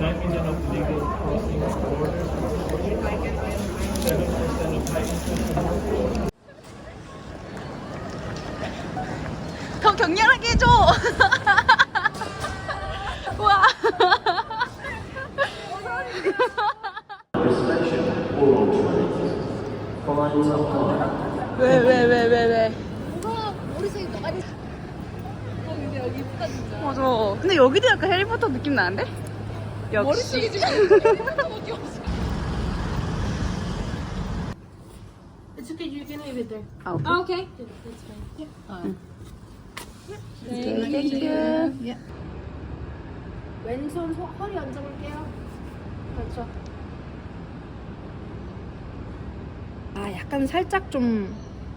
9 million of legal crossings borders, 7% of migrants. 더 격렬하게 해줘! 와! 왜, 왜, 왜, 왜, 왜? 뭔가 머릿속에 많이. 어, 근데 여기 맞아. 근데 여기도 약간 해리포터 느낌 나는데? 역시. 머릿속에 지금 이쁘다밖에 없어 It's okay, you can leave it there. 아, 오케이. Ah, okay. That's fine. Yeah. 땡큐. 네. 왼손 소, 허리 얹어볼게요. 그렇죠. 아, 약간 살짝 좀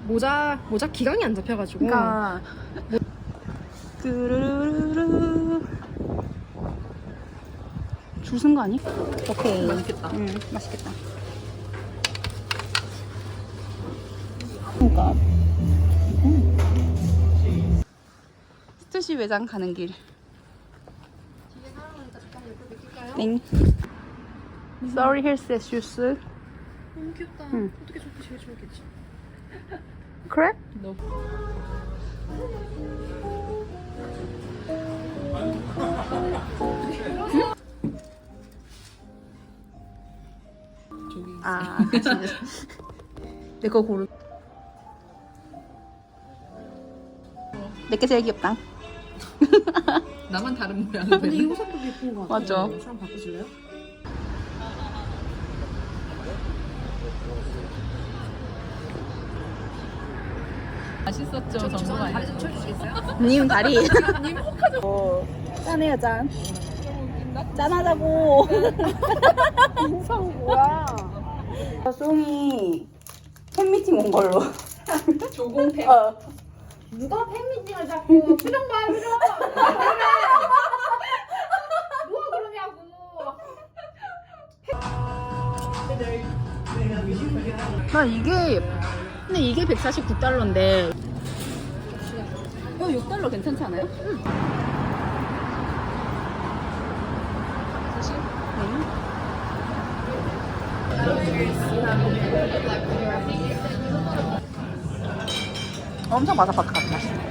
모자 모자 기강이 안 잡혀가지고. 그러니까 뚜루루루루 줄쓴 거 아니? 오케이 맛있겠다 응 맛있겠다 그러니까 음. 스투시 매장 가는 길? 땡. Sorry 헬스 슈스 너무 귀엽다. 응. 어떻게 저렇게 제일 좋아하겠지? 크랩? 아, 내거 고르. 내게 제일 귀엽다. 나만 다른 모양. 근데 이 호상도 예쁜 것 같아. 맞아. 사람 바꾸실래요? 맛있었죠, 정말. 다리 좀 쳐주시겠어요? 님 다리. 님 혹하죠. 짠해요 짠. 짠하자고. 인상 뭐야? 송이 팬미팅 온 걸로. 조공팬. 어. 누가 팬미팅을 자꾸 표정 봐요 표정. 누가 그러냐고. 나 이게 근데 이게 149달러인데 어 6달러 괜찮지 않아요? 응. 엄청 바삭바삭한 맛.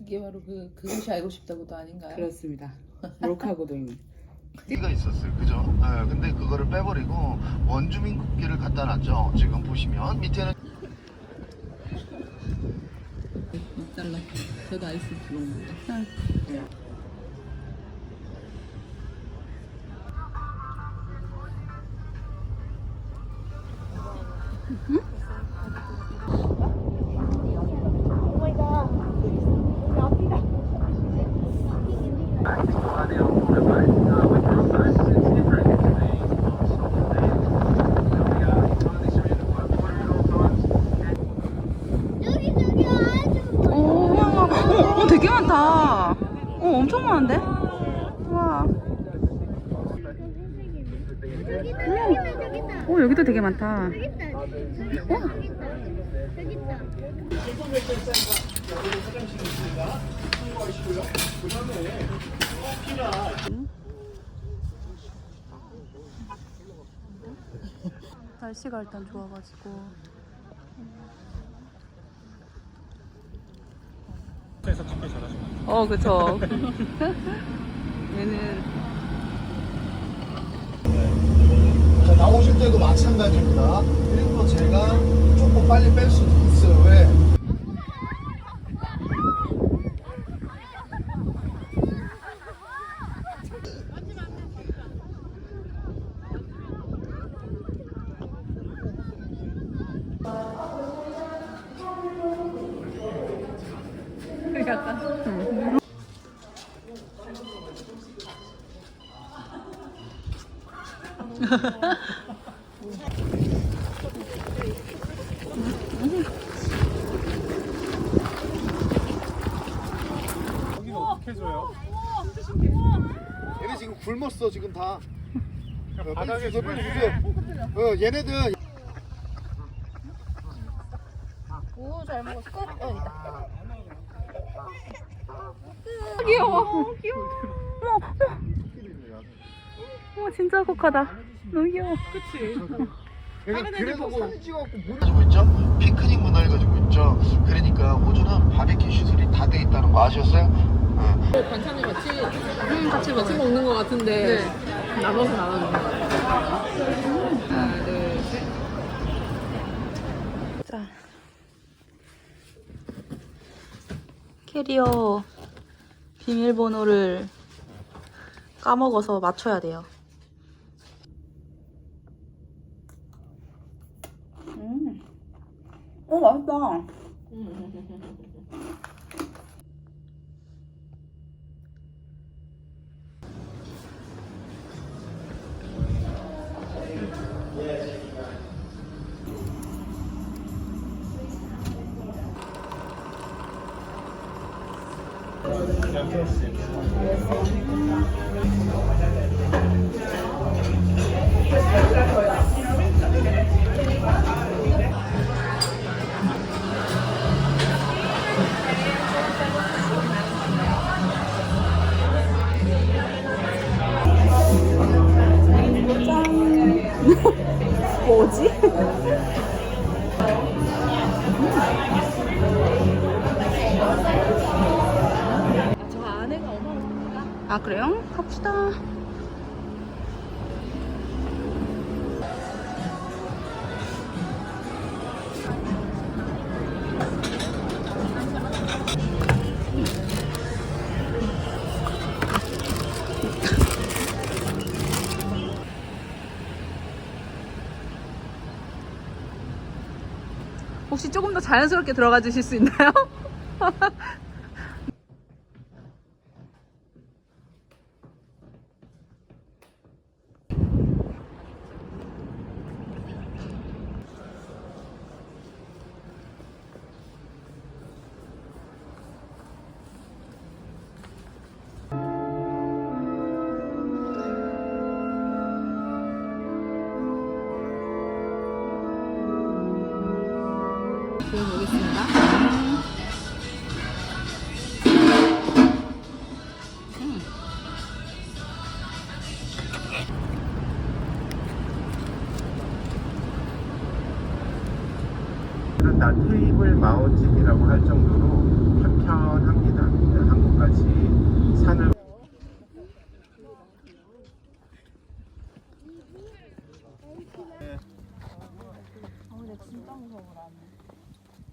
이게 바로 그 그것이 알고 싶다고도 아닌가요? 그렇습니다. 롤카고도입니다. 가 있었어요. 그죠? 네, 근데 그거를 빼버리고 원주민 국기를 갖다 놨죠. 지금 보시면 밑에는 6달러. 저도 아이스. 오, 어, 어, 되게 많다. 어, 엄청 많은데? 와. 오, 여기도 되게 많다. 와. 날씨가 일단 좋아가지고 어 그쵸 얘는 자, 나오실 때도 마찬가지입니다. 일부러 제가 조금 빨리 뺄 수도 있어요. 왜? 얘네 지금 굶었어 지금 다. 야, 빨리 주세요, 빨리 주세요. 어, 얘네들 오잘 먹었어. 끝. 어 있다. 귀여워. 어머 진짜 kok하다. 너무 귀여워. 그러니까 그래서 사진 찍어갖고 뭘 가지고 있죠? 피크닉 문화를 가지고 있죠. 그러니까 호주는 바베큐 시설이 다 돼 있다는 거 아셨어요? 응. 반찬을 같이 같이 같이 먹는 것 같은데 나눠서 나눠. 하나, 둘, 셋. 자. 캐리어 비밀번호를 까먹어서 맞춰야 돼요. Yapıyorsun. Yapıyorsun. 그래요? 갑시다. 혹시 조금 더 자연스럽게 들어가 주실 수 있나요? 보겠습니다. 다 테이블 마운틴이라고 할 정도로 편편합니다. 한국같이 산을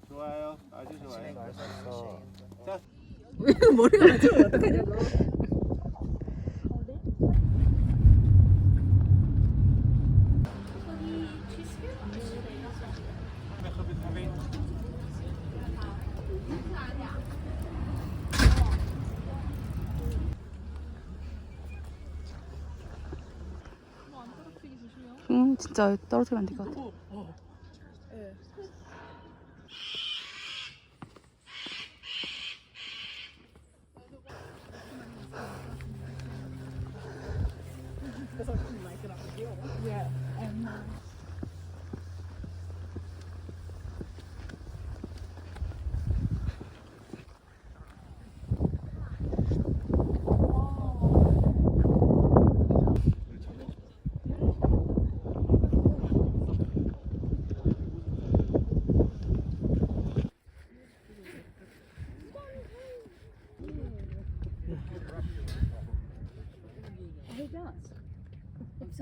좋아요, 아주 좋아요. 맛있어. 자, 머리가 맞으면 어떡하냐고. 음, 진짜 떨어뜨리면 안 될 것 같아.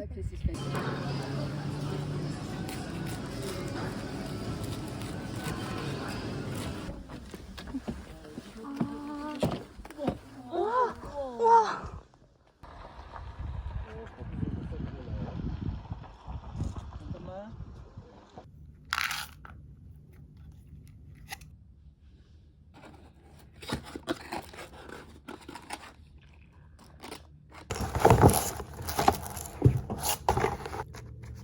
Sacristie's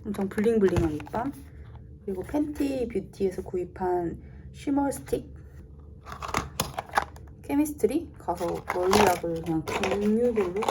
엄청 블링블링한 립밤. 그리고 팬티 뷰티에서 구입한 쉬머 스틱 케미스트리? 가서 멀리약을 그냥 종류별로